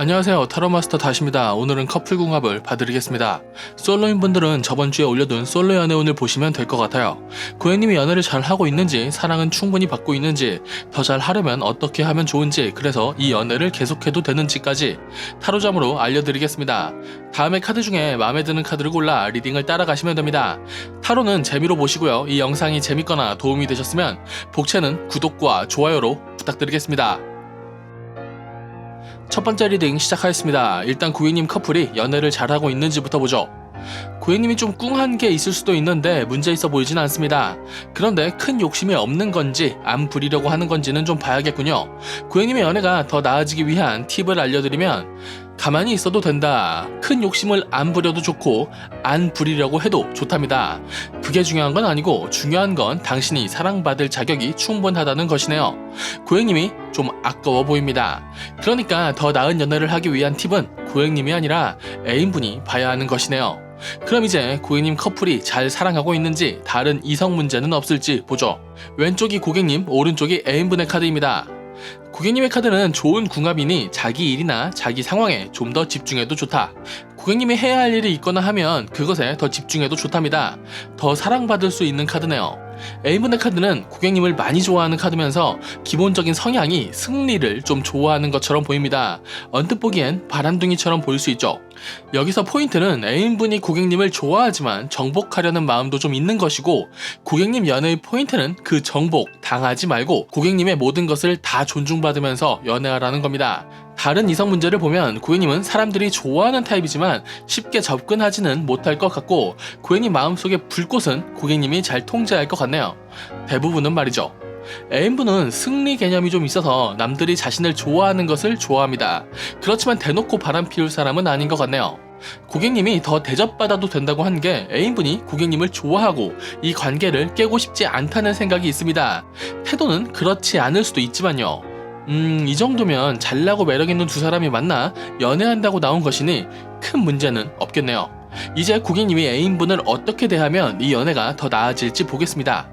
안녕하세요. 타로마스터 다시입니다. 오늘은 커플 궁합을 봐드리겠습니다. 솔로인 분들은 저번 주에 올려둔 솔로 연애운을 보시면 될 것 같아요. 고객님이 연애를 잘 하고 있는지 사랑은 충분히 받고 있는지 더 잘 하려면 어떻게 하면 좋은지 그래서 이 연애를 계속해도 되는지까지 타로점으로 알려드리겠습니다. 다음에 카드 중에 마음에 드는 카드를 골라 리딩을 따라가시면 됩니다. 타로는 재미로 보시고요. 이 영상이 재밌거나 도움이 되셨으면 복채는 구독과 좋아요로 부탁드리겠습니다 첫 번째 리딩 시작하겠습니다. 일단 고객님 커플이 연애를 잘하고 있는지부터 보죠. 고객님이 좀 꿍한 게 있을 수도 있는데 문제 있어 보이진 않습니다. 그런데 큰 욕심이 없는 건지 안 부리려고 하는 건지는 좀 봐야겠군요. 고객님의 연애가 더 나아지기 위한 팁을 알려드리면 가만히 있어도 된다. 큰 욕심을 안 부려도 좋고 안 부리려고 해도 좋답니다. 그게 중요한 건 아니고 중요한 건 당신이 사랑받을 자격이 충분하다는 것이네요. 고객님이 좀 아까워 보입니다. 그러니까 더 나은 연애를 하기 위한 팁은 고객님이 아니라 애인분이 봐야 하는 것이네요. 그럼 이제 고객님 커플이 잘 사랑하고 있는지 다른 이성 문제는 없을지 보죠. 왼쪽이 고객님, 오른쪽이 애인분의 카드입니다. 고객님의 카드는 좋은 궁합이니 자기 일이나 자기 상황에 좀 더 집중해도 좋다. 고객님이 해야 할 일이 있거나 하면 그것에 더 집중해도 좋답니다. 더 사랑받을 수 있는 카드네요. A분의 카드는 고객님을 많이 좋아하는 카드면서 기본적인 성향이 승리를 좀 좋아하는 것처럼 보입니다. 언뜻 보기엔 바람둥이처럼 보일 수 있죠. 여기서 포인트는 애인분이 고객님을 좋아하지만 정복하려는 마음도 좀 있는 것이고 고객님 연애의 포인트는 그 정복 당하지 말고 고객님의 모든 것을 다 존중받 으면서 연애하라는 겁니다. 다른 이성 문제를 보면 고객님은 사람들이 좋아하는 타입이지만 쉽게 접근하지는 못할 것 같고 고객님 마음속의 불꽃은 고객님이 잘 통제할 것 같네요. 대부분은 말이죠. 애인분은 승리 개념이 좀 있어서 남들이 자신을 좋아하는 것을 좋아합니다. 그렇지만 대놓고 바람 피울 사람은 아닌 것 같네요. 고객님이 더 대접받아도 된다고 한 게 애인분이 고객님을 좋아하고 이 관계를 깨고 싶지 않다는 생각이 있습니다. 태도는 그렇지 않을 수도 있지만요. 음, 이 정도면 잘나고 매력 있는 두 사람이 만나 연애한다고 나온 것이니 큰 문제는 없겠네요. 이제 고객님이 애인분을 어떻게 대하면 이 연애가 더 나아질지 보겠습니다.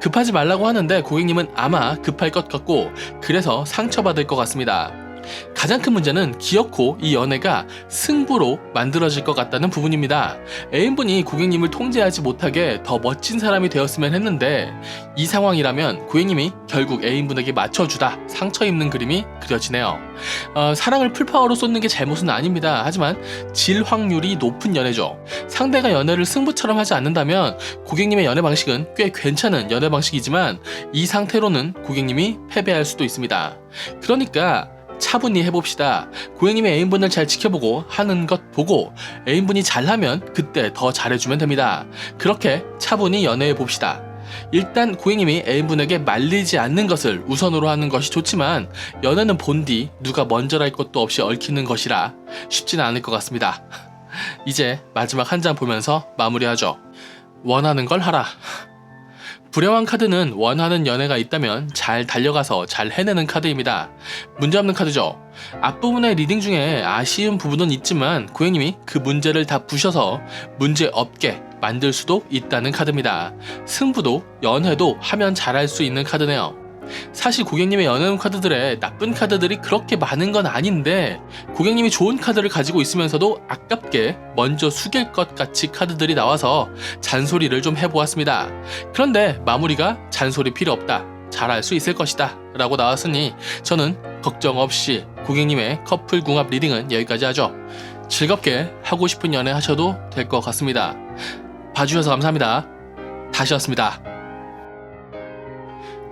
급하지 말라고 하는데 고객님은 아마 급할 것 같고 그래서 상처받을 것 같습니다. 가장 큰 문제는 기어코 이 연애가 승부로 만들어질 것 같다는 부분입니다. 애인분이 고객님을 통제하지 못하게 더 멋진 사람이 되었으면 했는데 이 상황이라면 고객님이 결국 애인분에게 맞춰주다 상처 입는 그림이 그려지네요. 어, 사랑을 풀파워로 쏟는 게 잘못은 아닙니다. 하지만 질 확률이 높은 연애죠. 상대가 연애를 승부처럼 하지 않는다면 고객님의 연애 방식은 꽤 괜찮은 연애 방식이지만 이 상태로는 고객님이 패배할 수도 있습니다. 그러니까 차분히 해봅시다. 고객님의 애인분을 잘 지켜보고 하는 것 보고 애인분이 잘하면 그때 더 잘해주면 됩니다. 그렇게 차분히 연애해 봅시다. 일단 고객님이 애인분에게 말리지 않는 것을 우선으로 하는 것이 좋지만 연애는 본디 누가 먼저랄 것도 없이 얽히는 것이라 쉽지는 않을 것 같습니다. 이제 마지막 한 장 보면서 마무리하죠. 원하는 걸 하라. 불행한 카드는 원하는 연애가 있다면 잘 달려가서 잘 해내는 카드입니다. 문제 없는 카드죠. 앞부분의 리딩 중에 아쉬운 부분은 있지만 고객님이 그 문제를 다 부셔서 문제 없게 만들 수도 있다는 카드입니다. 승부도 연애도 하면 잘할 수 있는 카드네요. 사실 고객님의 연애운 카드들에 나쁜 카드들이 그렇게 많은 건 아닌데 고객님이 좋은 카드를 가지고 있으면서도 아깝게 먼저 숙일 것 같이 카드들이 나와서 잔소리를 좀 해보았습니다. 그런데 마무리가 잔소리 필요 없다. 잘할 수 있을 것이다. 라고 나왔으니 저는 걱정 없이 고객님의 커플 궁합 리딩은 여기까지 하죠. 즐겁게 하고 싶은 연애 하셔도 될 것 같습니다. 봐주셔서 감사합니다. 다시였습니다.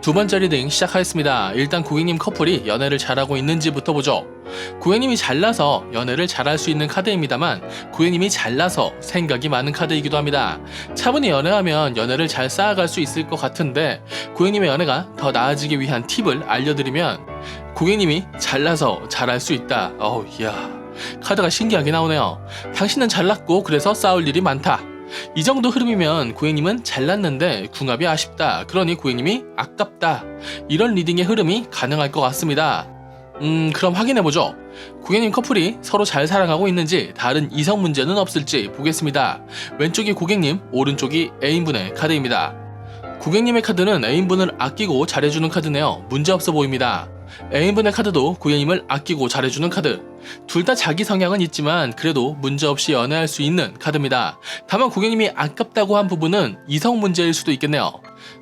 두 번째 리딩 시작하겠습니다. 일단 고객님 커플이 연애를 잘하고 있는지부터 보죠. 고객님이 잘나서 연애를 잘할 수 있는 카드입니다만 고객님이 잘나서 생각이 많은 카드이기도 합니다. 차분히 연애하면 연애를 잘 쌓아갈 수 있을 것 같은데 고객님의 연애가 더 나아지기 위한 팁을 알려드리면 고객님이 잘나서 잘할 수 있다. 어우 이야 카드가 신기하게 나오네요. 당신은 잘났고 그래서 싸울 일이 많다. 이 정도 흐름이면 고객님은 잘났는데 궁합이 아쉽다. 그러니 고객님이 아깝다. 이런 리딩의 흐름이 가능할 것 같습니다. 음, 그럼 확인해보죠. 고객님 커플이 서로 잘 사랑하고 있는지 다른 이성 문제는 없을지 보겠습니다. 왼쪽이 고객님, 오른쪽이 애인분의 카드입니다. 고객님의 카드는 애인분을 아끼고 잘해주는 카드네요. 문제없어 보입니다. 애인분의 카드도 고객님을 아끼고 잘해주는 카드. 둘 다 자기 성향은 있지만 그래도 문제없이 연애할 수 있는 카드입니다. 다만 고객님이 아깝다고 한 부분은 이성 문제일 수도 있겠네요.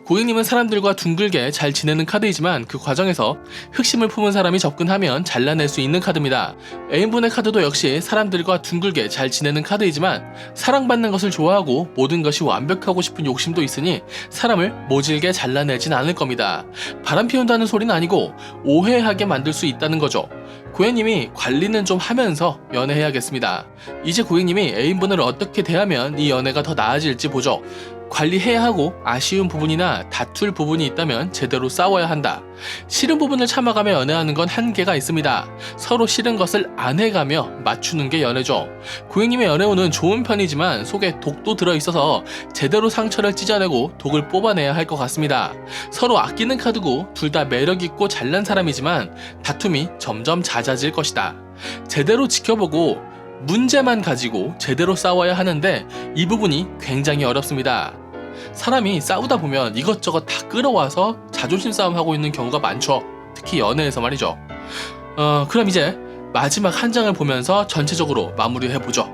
고객님은 사람들과 둥글게 잘 지내는 카드이지만 그 과정에서 흑심을 품은 사람이 접근하면 잘라낼 수 있는 카드입니다. 애인분의 카드도 역시 사람들과 둥글게 잘 지내는 카드이지만 사랑받는 것을 좋아하고 모든 것이 완벽하고 싶은 욕심도 있으니 사람을 모질게 잘라내진 않을 겁니다. 바람 피운다는 소리는 아니고 오해하게 만들 수 있다는 거죠. 고객님이 관리는 좀 하면서 연애해야겠습니다. 이제 고객님이 애인분을 어떻게 대하면 이 연애가 더 나아질지 보죠. 관리해야 하고 아쉬운 부분이나 다툴 부분이 있다면 제대로 싸워야 한다. 싫은 부분을 참아가며 연애하는 건 한계가 있습니다. 서로 싫은 것을 안 해가며 맞추는 게 연애죠. 고객님의 연애운은 좋은 편이지만 속에 독도 들어있어서 제대로 상처를 찢어내고 독을 뽑아내야 할 것 같습니다. 서로 아끼는 카드고 둘 다 매력있고 잘난 사람이지만 다툼이 점점 잦아질 것이다. 제대로 지켜보고 문제만 가지고 제대로 싸워야 하는데 이 부분이 굉장히 어렵습니다. 사람이 싸우다 보면 이것저것 다 끌어와서 자존심 싸움하고 있는 경우가 많죠. 특히 연애에서 말이죠. 어, 그럼 이제 마지막 한 장을 보면서 전체적으로 마무리해보죠.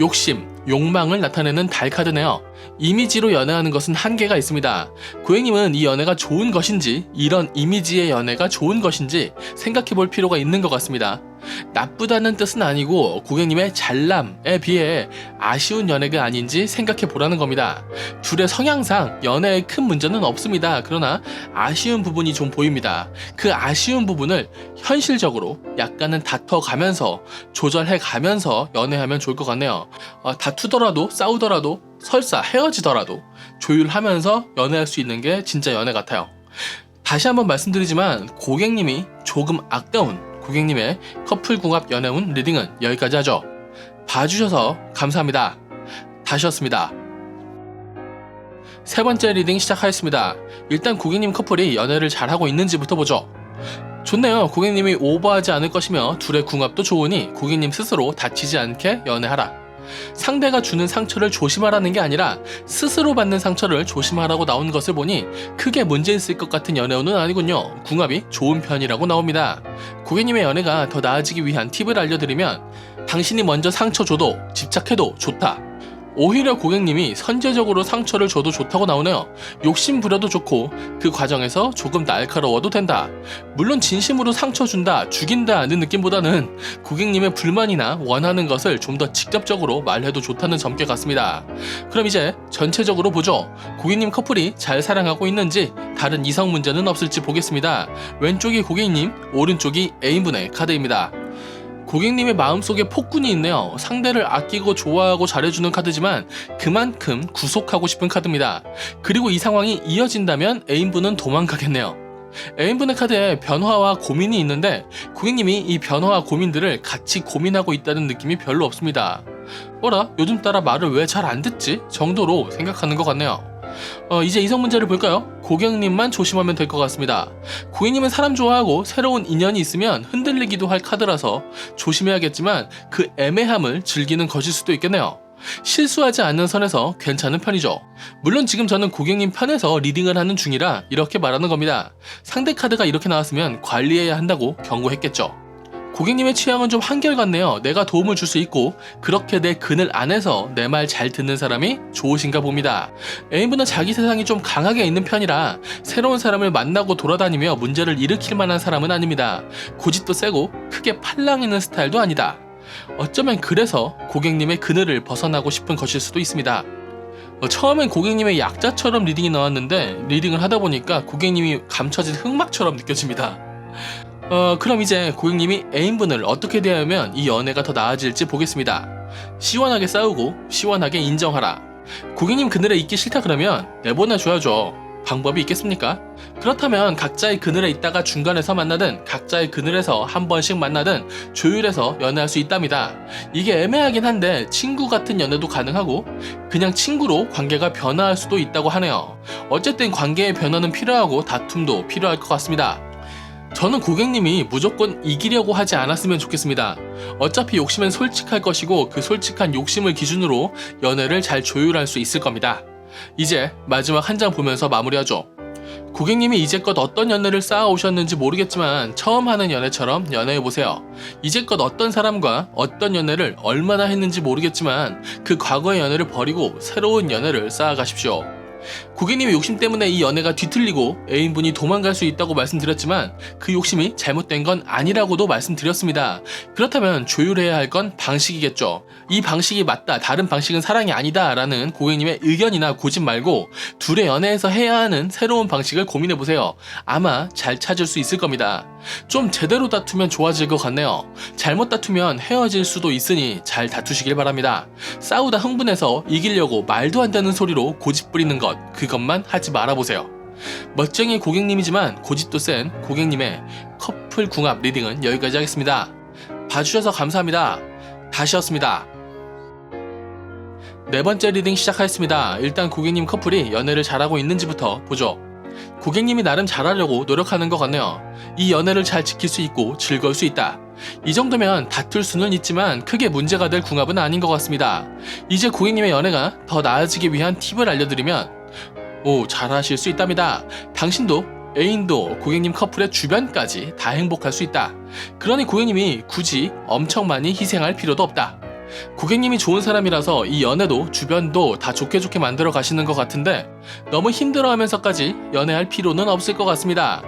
욕심, 욕망을 나타내는 달 카드네요. 이미지로 연애하는 것은 한계가 있습니다. 고객님은 이 연애가 좋은 것인지, 이런 이미지의 연애가 좋은 것인지 생각해 볼 필요가 있는 것 같습니다. 나쁘다는 뜻은 아니고 고객님의 잘남에 비해 아쉬운 연애가 아닌지 생각해 보라는 겁니다. 둘의 성향상 연애에 큰 문제는 없습니다. 그러나 아쉬운 부분이 좀 보입니다. 그 아쉬운 부분을 현실적으로 약간은 다퉈 가면서 조절해 가면서 연애하면 좋을 것 같네요. 어, 다투더라도 싸우더라도 설사 헤어지더라도 조율하면서 연애할 수 있는 게 진짜 연애 같아요. 다시 한번 말씀드리지만 고객님이 조금 아까운 고객님의 커플 궁합 연애운 리딩은 여기까지 하죠. 봐주셔서 감사합니다. 다시였습니다. 세 번째 리딩 시작하겠습니다. 일단 고객님 커플이 연애를 잘하고 있는지부터 보죠. 좋네요. 고객님이 오버하지 않을 것이며 둘의 궁합도 좋으니 고객님 스스로 다치지 않게 연애하라. 상대가 주는 상처를 조심하라는 게 아니라 스스로 받는 상처를 조심하라고 나온 것을 보니 크게 문제 있을 것 같은 연애운은 아니군요. 궁합이 좋은 편이라고 나옵니다. 고객님의 연애가 더 나아지기 위한 팁을 알려드리면 당신이 먼저 상처 줘도 집착해도 좋다. 오히려 고객님이 선제적으로 상처를 줘도 좋다고 나오네요. 욕심 부려도 좋고 그 과정에서 조금 날카로워도 된다. 물론 진심으로 상처 준다, 죽인다는 느낌보다는 고객님의 불만이나 원하는 것을 좀 더 직접적으로 말해도 좋다는 점괘 같습니다. 그럼 이제 전체적으로 보죠. 고객님 커플이 잘 사랑하고 있는지 다른 이성 문제는 없을지 보겠습니다. 왼쪽이 고객님, 오른쪽이 애인분의 카드입니다. 고객님의 마음속에 폭군이 있네요. 상대를 아끼고 좋아하고 잘해주는 카드지만 그만큼 구속하고 싶은 카드입니다. 그리고 이 상황이 이어진다면 애인분은 도망가겠네요. 애인분의 카드에 변화와 고민이 있는데 고객님이 이 변화와 고민들을 같이 고민하고 있다는 느낌이 별로 없습니다. 어라? 요즘 따라 말을 왜 잘 안 듣지? 정도로 생각하는 것 같네요. 어, 이제 이성 문제를 볼까요? 고객님만 조심하면 될 것 같습니다. 고객님은 사람 좋아하고 새로운 인연이 있으면 흔들리기도 할 카드라서 조심해야겠지만 그 애매함을 즐기는 것일 수도 있겠네요. 실수하지 않는 선에서 괜찮은 편이죠. 물론 지금 저는 고객님 편에서 리딩을 하는 중이라 이렇게 말하는 겁니다. 상대 카드가 이렇게 나왔으면 관리해야 한다고 경고했겠죠. 고객님의 취향은 좀 한결같네요. 내가 도움을 줄 수 있고 그렇게 내 그늘 안에서 내 말 잘 듣는 사람이 좋으신가 봅니다. 애인분은 자기 세상이 좀 강하게 있는 편이라 새로운 사람을 만나고 돌아다니며 문제를 일으킬 만한 사람은 아닙니다. 고집도 세고 크게 팔랑 있는 스타일도 아니다. 어쩌면 그래서 고객님의 그늘을 벗어나고 싶은 것일 수도 있습니다. 어, 처음엔 고객님의 약자처럼 리딩이 나왔는데 리딩을 하다 보니까 고객님이 감춰진 흑막처럼 느껴집니다. 어, 그럼 이제 고객님이 애인분을 어떻게 대하면 이 연애가 더 나아질지 보겠습니다. 시원하게 싸우고 시원하게 인정하라. 고객님 그늘에 있기 싫다 그러면 내보내줘야죠. 방법이 있겠습니까? 그렇다면 각자의 그늘에 있다가 중간에서 만나든 각자의 그늘에서 한 번씩 만나든 조율해서 연애할 수 있답니다. 이게 애매하긴 한데 친구 같은 연애도 가능하고 그냥 친구로 관계가 변화할 수도 있다고 하네요. 어쨌든 관계의 변화는 필요하고 다툼도 필요할 것 같습니다. 저는 고객님이 무조건 이기려고 하지 않았으면 좋겠습니다. 어차피 욕심은 솔직할 것이고 그 솔직한 욕심을 기준으로 연애를 잘 조율할 수 있을 겁니다. 이제 마지막 한 장 보면서 마무리하죠. 고객님이 이제껏 어떤 연애를 쌓아오셨는지 모르겠지만 처음 하는 연애처럼 연애해보세요. 이제껏 어떤 사람과 어떤 연애를 얼마나 했는지 모르겠지만 그 과거의 연애를 버리고 새로운 연애를 쌓아가십시오. 고객님의 욕심 때문에 이 연애가 뒤틀리고 애인분이 도망갈 수 있다고 말씀드렸지만 그 욕심이 잘못된 건 아니라고도 말씀드렸습니다. 그렇다면 조율해야 할 건 방식이겠죠. 이 방식이 맞다, 다른 방식은 사랑이 아니다 라는 고객님의 의견이나 고집 말고 둘의 연애에서 해야 하는 새로운 방식을 고민해보세요. 아마 잘 찾을 수 있을 겁니다. 좀 제대로 다투면 좋아질 것 같네요. 잘못 다투면 헤어질 수도 있으니 잘 다투시길 바랍니다. 싸우다 흥분해서 이기려고 말도 안 되는 소리로 고집 부리는 것, 그 것만 하지 말아보세요. 멋쟁이 고객님이지만 고집도 센 고객님의 커플 궁합 리딩은 여기까지 하겠습니다. 봐주셔서 감사합니다. 다시였습니다. 네 번째 리딩 시작하겠습니다. 일단 고객님 커플이 연애를 잘하고 있는지부터 보죠. 고객님이 나름 잘하려고 노력하는 것 같네요. 이 연애를 잘 지킬 수 있고 즐거울 수 있다. 이 정도면 다툴 수는 있지만 크게 문제가 될 궁합은 아닌 것 같습니다. 이제 고객님의 연애가 더 나아지기 위한 팁을 알려드리면 오 잘하실 수 있답니다. 당신도 애인도 고객님 커플의 주변까지 다 행복할 수 있다. 그러니 고객님이 굳이 엄청 많이 희생할 필요도 없다. 고객님이 좋은 사람이라서 이 연애도 주변도 다 좋게 좋게 만들어 가시는 것 같은데 너무 힘들어 하면서까지 연애할 필요는 없을 것 같습니다.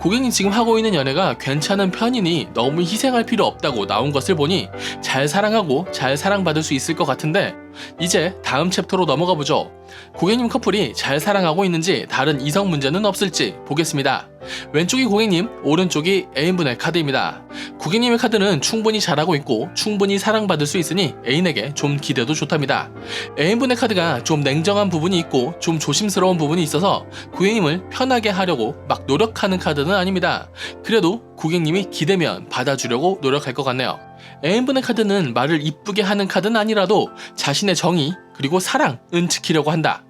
고객님 지금 하고 있는 연애가 괜찮은 편이니 너무 희생할 필요 없다고 나온 것을 보니 잘 사랑하고 잘 사랑받을 수 있을 것 같은데 이제 다음 챕터로 넘어가 보죠. 고객님 커플이 잘 사랑하고 있는지 다른 이성 문제는 없을지 보겠습니다. 왼쪽이 고객님, 오른쪽이 애인분의 카드입니다. 고객님의 카드는 충분히 잘하고 있고 충분히 사랑받을 수 있으니 애인에게 좀 기대도 좋답니다. 애인분의 카드가 좀 냉정한 부분이 있고 좀 조심스러운 부분이 있어서 고객님을 편하게 하려고 막 노력하는 카드는 아닙니다. 그래도 고객님이 기대면 받아주려고 노력할 것 같네요. 애인분의 카드는 말을 이쁘게 하는 카드는 아니라도 자신의 정의 그리고 사랑은 지키려고 한다.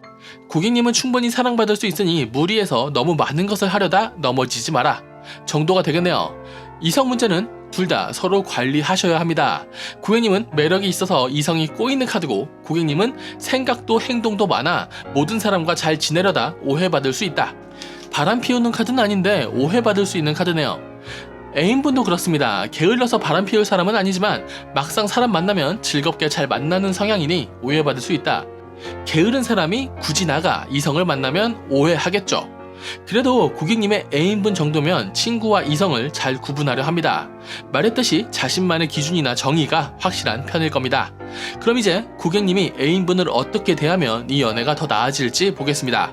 고객님은 충분히 사랑받을 수 있으니 무리해서 너무 많은 것을 하려다 넘어지지 마라. 정도가 되겠네요. 이성 문제는 둘 다 서로 관리하셔야 합니다. 고객님은 매력이 있어서 이성이 꼬이는 카드고 고객님은 생각도 행동도 많아 모든 사람과 잘 지내려다 오해받을 수 있다. 바람 피우는 카드는 아닌데 오해받을 수 있는 카드네요. 애인분도 그렇습니다. 게을러서 바람 피울 사람은 아니지만 막상 사람 만나면 즐겁게 잘 만나는 성향이니 오해받을 수 있다. 게으른 사람이 굳이 나가 이성을 만나면 오해하겠죠. 그래도 고객님의 애인분 정도면 친구와 이성을 잘 구분하려 합니다. 말했듯이 자신만의 기준이나 정의가 확실한 편일 겁니다. 그럼 이제 고객님이 애인분을 어떻게 대하면 이 연애가 더 나아질지 보겠습니다.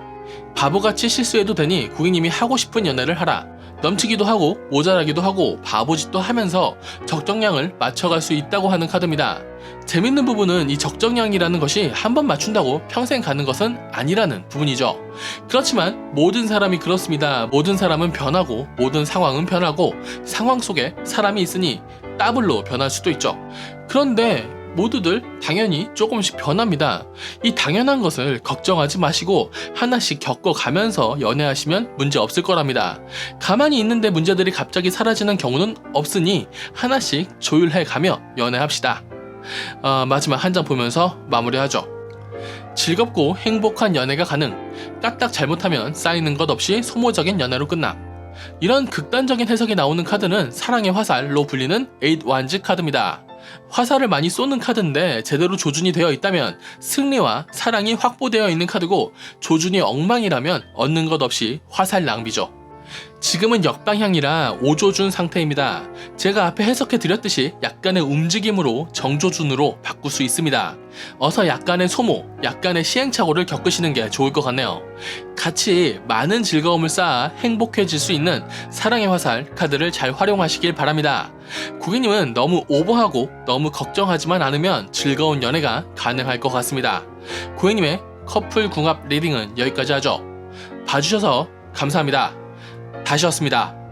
바보같이 실수해도 되니 고객님이 하고 싶은 연애를 하라. 넘치기도 하고 모자라기도 하고 바보짓도 하면서 적정량을 맞춰갈 수 있다고 하는 카드입니다. 재밌는 부분은 이 적정량이라는 것이 한 번 맞춘다고 평생 가는 것은 아니라는 부분이죠. 그렇지만 모든 사람이 그렇습니다. 모든 사람은 변하고 모든 상황은 변하고 상황 속에 사람이 있으니 더블로 변할 수도 있죠. 그런데 모두들 당연히 조금씩 변합니다. 이 당연한 것을 걱정하지 마시고 하나씩 겪어가면서 연애하시면 문제 없을 거랍니다. 가만히 있는데 문제들이 갑자기 사라지는 경우는 없으니 하나씩 조율해 가며 연애합시다. 어, 마지막 한 장 보면서 마무리하죠. 즐겁고 행복한 연애가 가능. 까딱 잘못하면 쌓이는 것 없이 소모적인 연애로 끝남. 이런 극단적인 해석이 나오는 카드는 사랑의 화살로 불리는 에잇 완즈 카드입니다. 화살을 많이 쏘는 카드인데 제대로 조준이 되어 있다면 승리와 사랑이 확보되어 있는 카드고 조준이 엉망이라면 얻는 것 없이 화살 낭비죠. 지금은 역방향이라 오조준 상태입니다. 제가 앞에 해석해 드렸듯이 약간의 움직임으로 정조준으로 바꿀 수 있습니다. 어서 약간의 소모, 약간의 시행착오를 겪으시는 게 좋을 것 같네요. 같이 많은 즐거움을 쌓아 행복해질 수 있는 사랑의 화살 카드를 잘 활용하시길 바랍니다. 고객님은 너무 오버하고 너무 걱정하지만 않으면 즐거운 연애가 가능할 것 같습니다. 고객님의 커플 궁합 리딩은 여기까지 하죠. 봐주셔서 감사합니다. 다시였습니다.